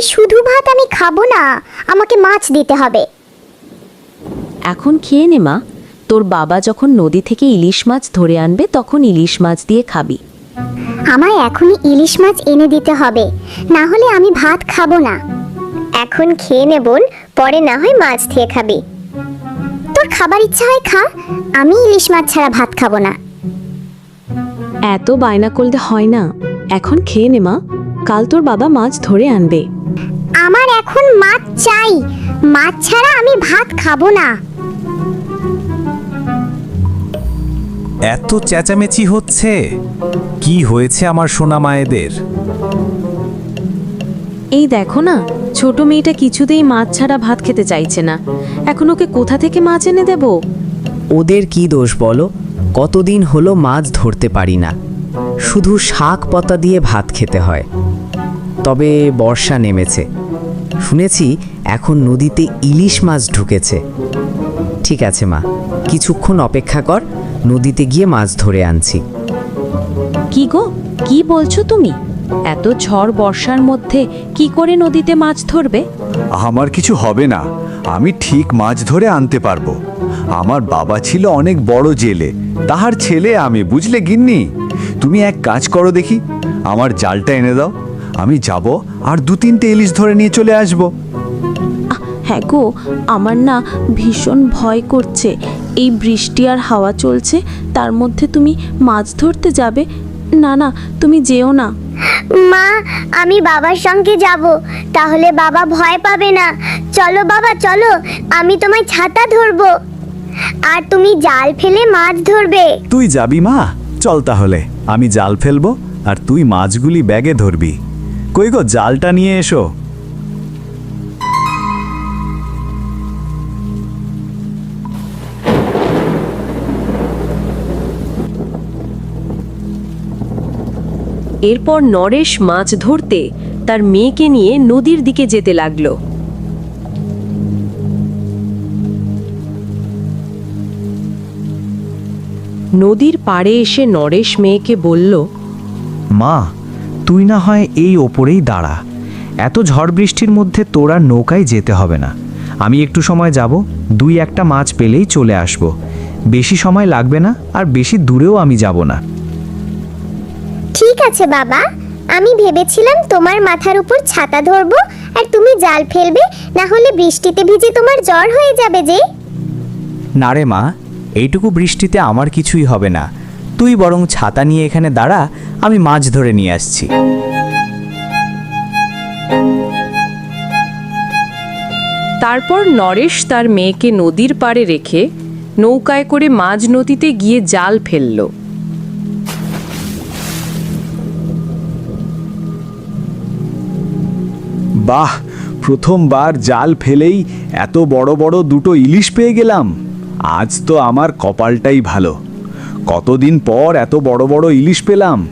এই শুধু ভাত আমি খাব না আমাকে মাছ দিতে হবে। এখন খেয়ে নে মা তোর বাবা যখন নদী থেকে ইলিশ মাছ ধরে আনবে তখন ইলিশ মাছ দিয়ে খাবি। আমায় এখনই ইলিশ মাছ এনে দিতে হবে না হলে আমি ভাত খাব না। এখন খেয়ে নে বোন পরে না হয় মাছ দিয়ে খাবি। তোর খাবার ইচ্ছা হয় খা আমি ইলিশ মাছ ছাড়া ভাত খাব না। এত বায়না করলে হয় না এখন খেয়ে নে মা। কাল তোর বাবা মাছ ধরে আনবে। আমার এখন মাছ চাই। মাছ ছাড়া আমি ভাত খাব না। এত চেঁচামেচি হচ্ছে? কি হয়েছে আমার সোনা মায়েদের? এই দেখো না ছোট মেয়েটা কিছুতেই মাছ ছাড়া ভাত খেতে চাইছে না। এখন ওকে কোথা থেকে মাছ এনে দেব? ওদের কি দোষ বলো? কতদিন হলো মাছ ধরতে পারি না। শুধু শাক পাতা দিয়ে ভাত খেতে হয়। তবে বর্ষা নেমেছে। শুনেছি এখন নদীতে ইলিশ মাছ ঢুকেছে। ঠিক আছে মা। কিছুক্ষণ অপেক্ষা কর নদীতে গিয়ে মাছ ধরে আনছি। কি গো? কি বলছো তুমি? এত ঝড় বর্ষার মধ্যে কি করে নদীতে মাছ ধরবে? আমার কিছু হবে না। আমি ঠিক মাছ ধরে আনতে পারব। আমার বাবা ছিল অনেক বড় জেলে। তাহার ছেলে আমি বুঝলে গিন্নি? তুমি এক কাজ করো দেখি। আমার জালটা এনে দাও। আমি যাব আর দু তিনটে ইলিশ ধরে নিয়ে চলে আসব। হ্যাঁ গো আমার না ভীষণ ভয় করছে। এই বৃষ্টি আর হাওয়া চলছে তার মধ্যে তুমি মাছ ধরতে যাবে? না না তুমি যেও না। মা আমি বাবার সঙ্গে যাব তাহলে বাবা ভয় পাবে না। চলো বাবা চলো আমি তোমায় ছাতা ধরবো। আর তুমি জাল ফেলে মাছ ধরবে। তুই যাবি মা? চল তাহলে আমি জাল ফেলব আর তুই মাছগুলি ব্যাগে ধরবি। কই গো জালটা নিয়ে এসো। এরপর নরেশ মাছ ধরতে তার মেয়েকে নিয়ে নদীর দিকে যেতে লাগল। নদীর পাড়ে এসে নরেশ মেয়েকে বলল মা তুই না হয় এই ওপরেই দাঁড়া। এত ঝড় বৃষ্টির মধ্যে তোরা নৌকায় যেতে হবে না। আমি একটু সময় যাব দুই একটা মাছ পেলেই চলে আসব। বেশি সময় লাগবে না আর বেশি দূরেও আমি যাব না। ঠিক আছে বাবা আমি ভেবেছিলাম তোমার মাথার উপর ছাতা ধরবো আর তুমি জাল ফেলবে না হলে বৃষ্টিতে ভিজে তোমার জ্বর হয়ে যাবে যে। না রে মা এইটুকু বৃষ্টিতে আমার কিছুই হবে না। তুই বরং ছাতা নিয়ে এখানে দাঁড়া আমি মাছ ধরে নিয়ে আসছি। তারপর নরেশ তার মেয়েকে নদীর পাড়ে রেখে নৌকায় করে মাঝ নদীতে গিয়ে জাল ফেলল। বাহ প্রথমবার জাল ফেলেই এত বড় বড় দুটো ইলিশ পেয়ে গেলাম। আজ তো আমার কপালটাই ভালো। কতদিন পর এত বড় বড় ইলিশ পেলাম?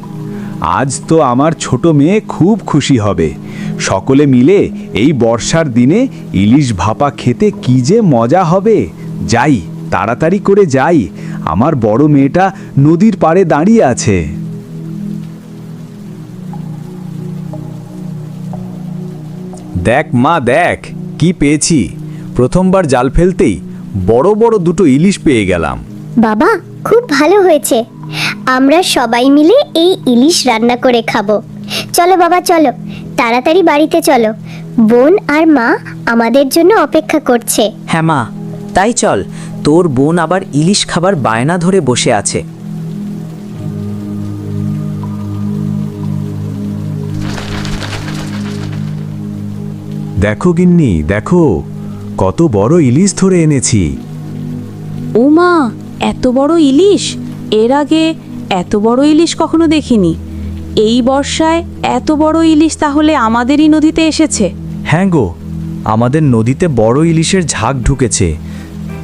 আজ তো আমার ছোট মেয়ে খুব খুশি হবে। সকলে মিলে এই বর্ষার দিনে ইলিশ ভাপা খেতে কি যে মজা হবে। যাই, তাড়াতাড়ি করে যাই। আমার বড় মেয়েটা নদীর পাড়ে দাঁড়িয়ে আছে। দেখ মা, দেখ, কি পেয়েছি। প্রথমবার জাল ফেলতেই বড় বড় দুটো ইলিশ পেয়ে গেলাম। বাবা খুব ভালো হয়েছে। আমরা সবাই মিলে এই ইলিশ রান্না করে খাব। চলো বাবা চলো। তাড়াতাড়ি বাড়িতে চলো। বোন আর মা আমাদের জন্য অপেক্ষা করছে। হ্যাঁ মা তাই চল। তোর বোন আবার ইলিশ খাবার বায়না ধরে বসে আছে। দেখো গিন্নি দেখো। কত বড় ইলিশ ধরে এনেছি। ও মা এত বড় ইলিশ? এর আগে এত বড় ইলিশ কখনো দেখিনি। এই বর্ষায় এত বড় ইলিশ তাহলে আমাদেরই নদীতে এসেছে। হ্যাঁ গো আমাদের নদীতে বড় ইলিশের ঝাঁক ঢুকেছে।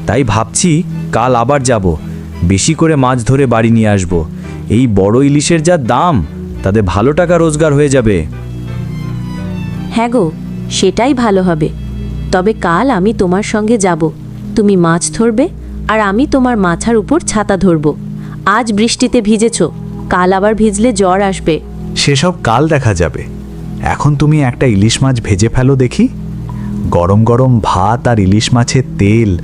তাই ভাবছি কাল আবার যাব বেশি করে মাছ ধরে বাড়ি নিয়ে আসব। এই বড় ইলিশের যা দাম তাতে ভালো টাকা রোজগার হয়ে যাবে। হ্যাঁ গো সেটাই ভালো হবে। তবে কাল আমি তোমার সঙ্গে যাব। তুমি মাছ ধরবে? আর আমি তোমার মাথার উপর ছাতা ধরব। আজ বৃষ্টিতে ভিজেছ কাল আবার ভিজলে জ্বর আসবে। সেসব কাল দেখা যাবে। এখন তুমি একটা ইলিশ মাছ ভেজে ফেলো দেখি। গরম গরম ভাত আর ইলিশ মাছের তেল।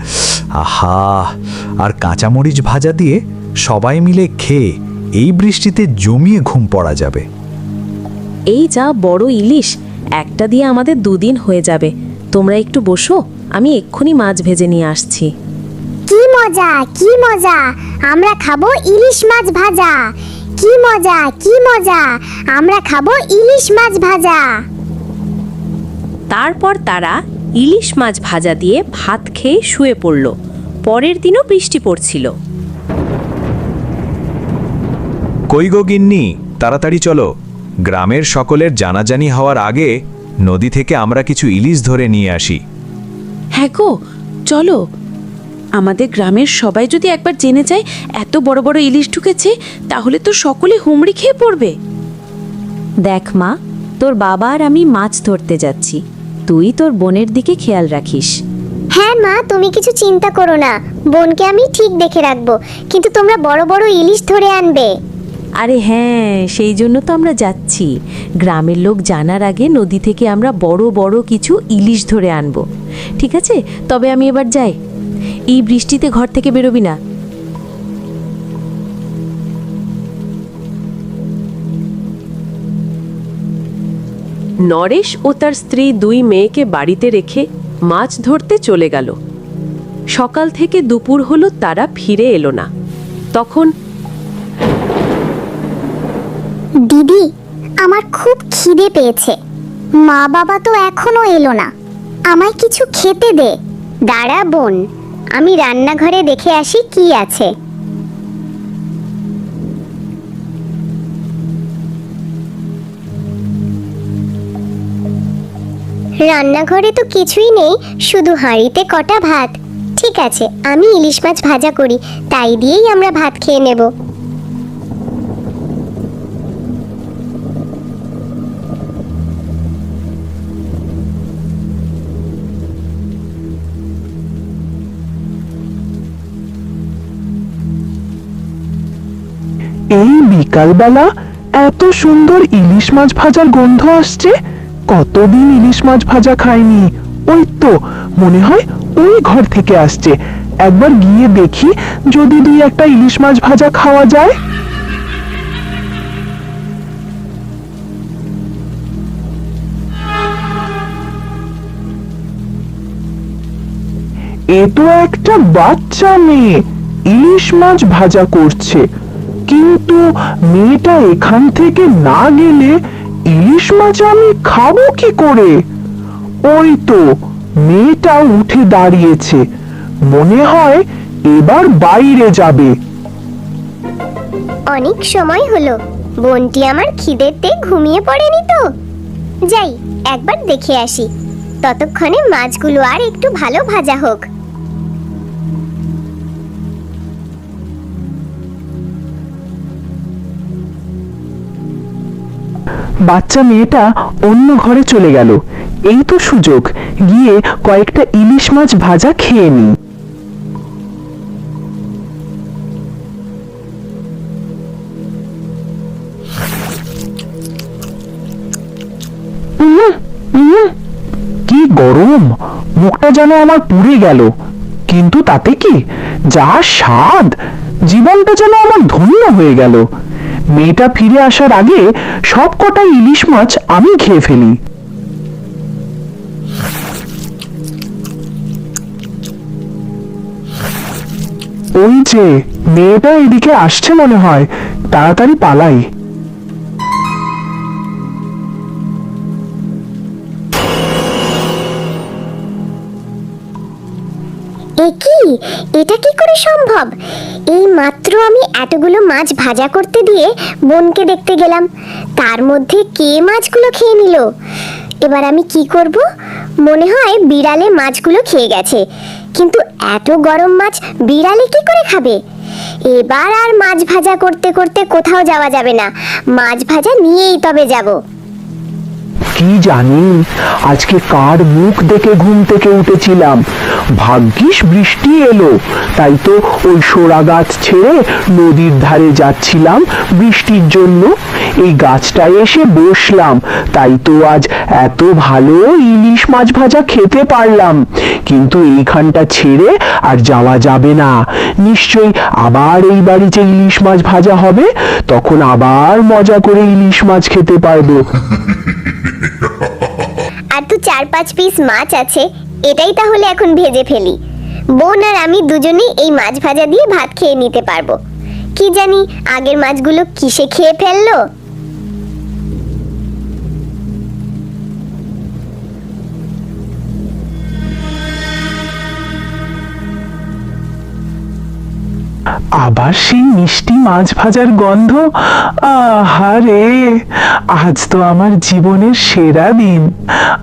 আহা আর কাঁচামরিচ ভাজা দিয়ে সবাই মিলে খেয়ে এই বৃষ্টিতে জমিয়ে ঘুম পড়া যাবে। এই যা বড় ইলিশ একটা দিয়ে আমাদের দুদিন হয়ে যাবে। তোমরা একটু বসো আমি এক্ষুনি মাছ ভেজে নিয়ে আসছি। কি মজা কি মজা। আমরা খাব ইলিশ মাছ ভাজা। কি মজা কি মজা। আমরা খাব ইলিশ মাছ ভাজা। তারপর তারা ইলিশ মাছ ভাজা দিয়ে ভাত খেয়ে শুয়ে পড়ল। পরের দিনও বৃষ্টি পড়ছিল। কই গো গিন্নি তাড়াতাড়ি চলো। গ্রামের সকলের জানাজানি হওয়ার আগে নদী থেকে আমরা কিছু ইলিশ ধরে নিয়ে আসি। হ্যাঁ গো চলো। আমাদের গ্রামের সবাই যদি একবার জেনে যায় এত বড় বড় ইলিশ ঢুকেছে তাহলে তো সকলে হুমড়ি খেয়ে পড়বে। দেখ মা তোর বাবা আর আমি মাছ ধরতে যাচ্ছি। তুই তোর বোনের দিকে খেয়াল রাখিস। হ্যাঁ মা তুমি কিছু চিন্তা করো না। বোনকে আমি ঠিক দেখে রাখব। কিন্তু তোমরা বড় বড় ইলিশ ধরে আনবে। আরে হ্যাঁ সেই জন্য তো আমরা যাচ্ছি। গ্রামের লোক জানার আগে নদী থেকে আমরা বড় বড় কিছু ইলিশ ধরে আনব। ঠিক আছে? তবে আমি এবার যাই। এই বৃষ্টিতে ঘর থেকে বেরোবি না। নরেশ ও তার স্ত্রী দুই মেয়েকে বাড়িতে রেখে মাছ ধরতে চলে গেল। সকাল থেকে দুপুর হলো তারা ফিরে এলো না। তখন দিদি, আমার খুব খিদে পেয়েছে। মা বাবা তো এখনও এলো না। আমায় কিছু খেতে দে। দাঁড়া, বোন। আমি রান্নাঘরে দেখে আসি কি আছে। রান্নাঘরে তো কিছুই নেই, শুধু হাঁড়িতে কটা ভাত। ঠিক আছে, আমি ইলিশ মাছ ভাজা করি, তাই দিয়েই আমরা ভাত খেয়ে নেব। বিকালবেলা এত সুন্দর ইলিশ মাছ ভাজার গন্ধ আসছে, কতদিন ইলিশ মাছ ভাজা খাইনি? ওই তো, মনে হয় ওই ঘর থেকে আসছে। একবার গিয়ে দেখি যদি দুই একটা ইলিশ মাছ ভাজা খাওয়া যায়। এ তো একটা বাচ্চা মেয়ে, ইলিশ মাছ ভাজা করছে। কিন্তু মেয়েটা এখান থেকে না গেলে ইলিশ মাছ আমি খাব কি করে? ওই তো মেয়েটা উঠে দাঁড়িয়েছে। মনে হয় এবার বাইরে যাবে। অনেক সময় হলো। বোনটি আমার খিদেতে ঘুমিয়ে পড়েনি তো। যাই, একবার দেখে আসি। ততক্ষণে মাছগুলো আর একটু ভালো ভাজা হোক। বাচ্চা মেয়েটা অন্য ঘরে চলে গেল। এই তো সুযোগ, গিয়ে কয়েকটা ইলিশ মাছ ভাজা খেয়ে নি। কি গরম, মুখটা যেন আমার পুড়ে গেল। কিন্তু তাতে কি যা স্বাদ, জীবনটা যেন আমার ধন্য হয়ে গেল। মেয়েটা ফিরে আসার আগে সব কটা ইলিশ মাছ আমি খেয়ে ফেলি। ওই যে, মেয়েটা এদিকে আসছে মনে হয়। তাড়াতাড়ি পালাই। এটা কি করে সম্ভব? এই মাত্র আমি এতগুলো মাছ ভাজা করতে দিয়ে বোনকে দেখতে গেলাম। তার মধ্যে কে মাছগুলো খেয়ে নিল? এবার আমি কি করব? মনে হয় বিড়ালে মাছগুলো খেয়ে গেছে। কিন্তু এত গরম মাছ বিড়ালে কি করে খাবে? এবার আর মাছ ভাজা করতে করতে কোথাও যাওয়া যাবে না। মাছ ভাজা নিয়েই তবে যাব। কি জানি, আজকে কার মুখ দেখে ঘুম থেকে উঠেছিলাম। ভাগ্যিস বৃষ্টি এলো। তাই তো ওই সোরা গাছ ছেড়ে নদীর ধারে যাচ্ছিলাম বৃষ্টির জন্য। এই গাছটায় এসে বসলাম। তাই তো আজ এত ভালো ইলিশ মাছ ভাজা খেতে পারলাম। কিন্তু এইখানটা ছেড়ে আর যাওয়া যাবে না। নিশ্চয়ই আবার এই বাড়িতে ইলিশ মাছ ভাজা হবে। তখন আবার মজা করে ইলিশ মাছ খেতে পারব। আর তো চার পাঁচ পিস মাছ আছে। এটাই তাহলে এখন ভেজে ফেলি। বোন আর আমি দুজনেই এই মাছ ভাজা দিয়ে ভাত খেয়ে নিতে পারব। কি জানি আগের মাছগুলো কিসে খেয়ে ফেলল? আবার সেই মিষ্টি মাছ ভাজার গন্ধ? আহারে, আজ তো আমার জীবনের সেরা দিন।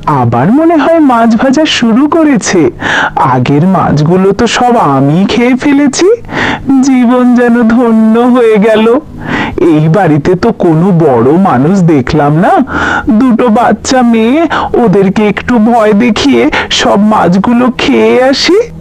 আবার মনে হয় মাছ ভাজা শুরু করেছে। আগের মাছগুলো তো সব আমি খেয়ে ফেলেছি। জীবন যেন ধন্য হয়ে গেল। এই বাড়িতে তো কোনো বড় মানুষ দেখলাম না। দুটো বাচ্চা মেয়ে, ওদেরকে একটু ভয় দেখিয়ে সব মাছগুলো খেয়ে আসি।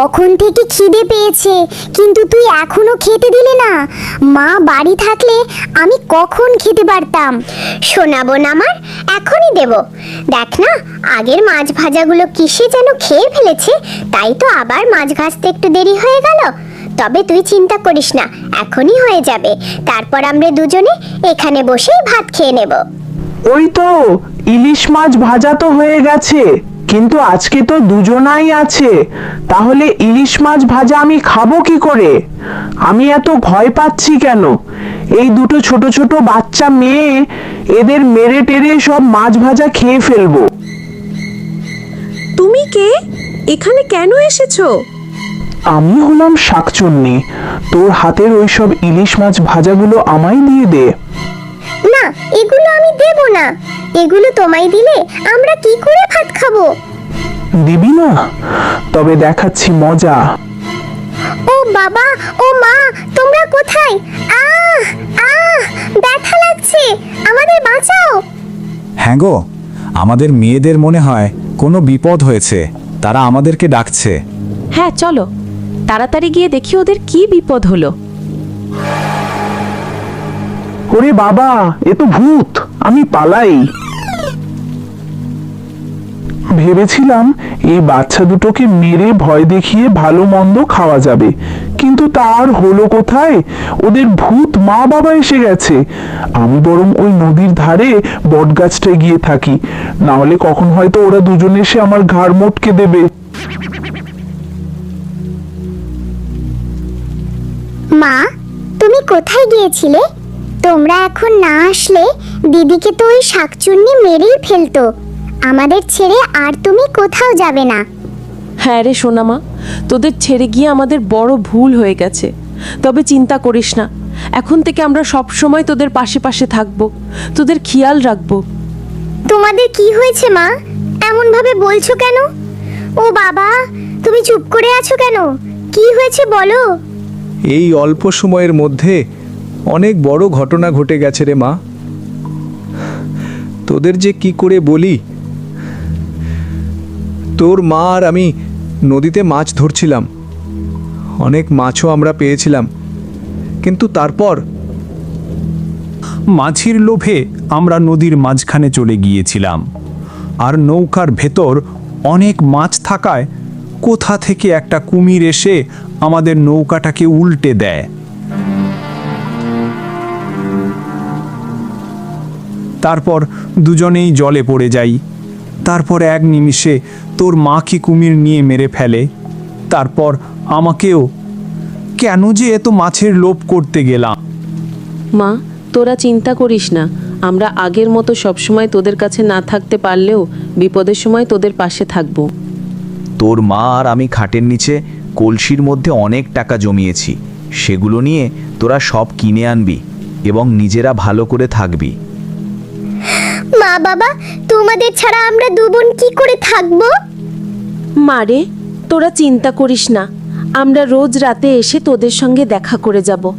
কখন থেকে খিদে পেয়েছে, কিন্তু তুই এখনও খেতে দিলে না। মা বাড়ি থাকলে আমি কখন খেতে পারতাম? শোনাবো না আমার এখনই দেব। দেখ না, আগের মাছ ভাজাগুলো কিসে যেন খেয়ে ফেলেছে, তাই তো আবার মাছ ভাজতে একটু দেরি হয়ে গেল। তবে তুই চিন্তা করিস না, এখনই হয়ে যাবে। তারপর আমরা দুজনে এখানে বসেই ভাত খেয়ে নেব। ওই তো, ইলিশ মাছ ভাজা তো হয়ে গেছে। কিন্তু আজকে তো দুজনাই আছে। তাহলে ইলিশ মাছ ভাজা আমি খাব কি করে? আমি এত ভয় পাচ্ছি কেন? এই দুটো ছোট ছোট বাচ্চা মেয়ে এদের মেরে টেরে সব মাছ ভাজা খেয়ে ফেলব। তুমি কে? এখানে কেন এসেছ? আমি হলাম শাকচুন্নি। তোর হাতের ওই সব ইলিশ মাছ ভাজাগুলো আমায় দিয়ে দে। না এগুলো আমি দেব না। এগুলো তোমায় দিলে আমরা কি করে ভাত খাব? দিবি না? তবে দেখাচ্ছি মজা। ও বাবা ও মা তোমরা কোথায়? আহ আহ ব্যথা লাগছে। আমাদের বাঁচাও। হ্যাঁ গো আমাদের মেয়েদের মনে হয় কোনো বিপদ হয়েছে। তারা আমাদেরকে ডাকছে। হ্যাঁ চলো। তাড়াতাড়ি গিয়ে দেখি ওদের কি বিপদ হলো। ওরে বাবা, এ তো ভূত, আমি পালাই। ভেবেছিলাম এই বাচ্চা দুটোকে মেরে ভয় দেখিয়ে ভালো মন্দ খাওয়া যাবে, কিন্তু তার হলো কোথায়? ওদের ভূত মা বাবা এসে গেছে। আমি বরং ওই নদীর ধারে বটগাছটায় গিয়ে থাকি, না হলে কখন হয়তো ওরা দুজনে এসে আমার ঘাড় মোটকে দেবে। মা, তুমি কোথায় গিয়েছিলে? তোমরা এখন না আসলে দিদিকে তো ওই শাকচুন্নি মেরেই ফেলতো। আমাদের ছেড়ে আর তুমি কোথাও যাবে না। হ্যাঁ রে সোনামা তোদের ছেড়ে গিয়ে আমাদের বড় ভুল হয়ে গেছে। তবে চিন্তা করিস না এখন থেকে আমরা সব সময় তোদের পাশে পাশে থাকব তোদের খেয়াল রাখব। তোমাদের কি হয়েছে মা? এমন ভাবে বলছো কেন? ও বাবা তুমি চুপ করে আছো কেন? কি হয়েছে বলো? এই অল্প সময়ের মধ্যে অনেক বড় ঘটনা ঘটে গেছে রে মা। তোদের যে কি করে বলি? তোর মা আর আমি নদীতে মাছ ধরছিলাম। অনেক মাছও আমরা পেয়েছিলাম। কিন্তু তারপর মাছির লোভে আমরা নদীর মাঝখানে চলে গিয়েছিলাম। আর নৌকার ভেতর অনেক মাছ থাকায় কোথা থেকে একটা কুমির এসে আমাদের নৌকাটাকে উল্টে দেয়। তারপর দুজনেই জলে পড়ে যাই। তারপর এক নিমিষে তোর মাকে কুমির নিয়ে মেরে ফেলে? তারপর আমাকেও। কেন যে এত মাছের লোভ করতে গেলাম? মা তোরা চিন্তা করিস না। আমরা আগের মতো সবসময় তোদের কাছে না থাকতে পারলেও বিপদের সময় তোদের পাশে থাকব। তোর মা আর আমি খাটের নিচে কলসির মধ্যে অনেক টাকা জমিয়েছি। সেগুলো নিয়ে তোরা সব কিনে আনবি এবং নিজেরা ভালো করে থাকবি। মা বাবা তোমাদের ছাড়া আমরা দু বোন কি করে থাকব? মারে তোরা চিন্তা করিস না। আমরা রোজ রাতে এসে তোদের সঙ্গে দেখা করে যাব।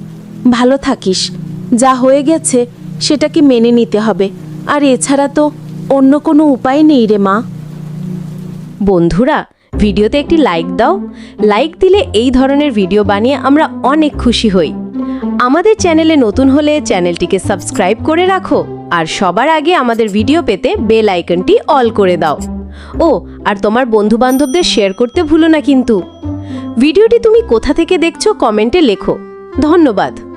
ভালো থাকিস। যা হয়ে গেছে সেটাকে মেনে নিতে হবে। আর এছাড়া তো অন্য কোনো উপায় নেই রে মা। বন্ধুরা ভিডিওতে একটি লাইক দাও। লাইক দিলে এই ধরনের ভিডিও বানিয়ে আমরা অনেক খুশি হই। আমাদের চ্যানেলে নতুন হলে চ্যানেলটিকে সাবস্ক্রাইব করে রাখো। আর সবার আগে আমাদের ভিডিও পেতে বেল আইকনটি অল করে দাও। ও, আর তোমার বন্ধু বান্ধবদের শেয়ার করতে ভুলো না কিন্তু। ভিডিওটি তুমি কোথা থেকে দেখছ কমেন্টে লেখো। ধন্যবাদ।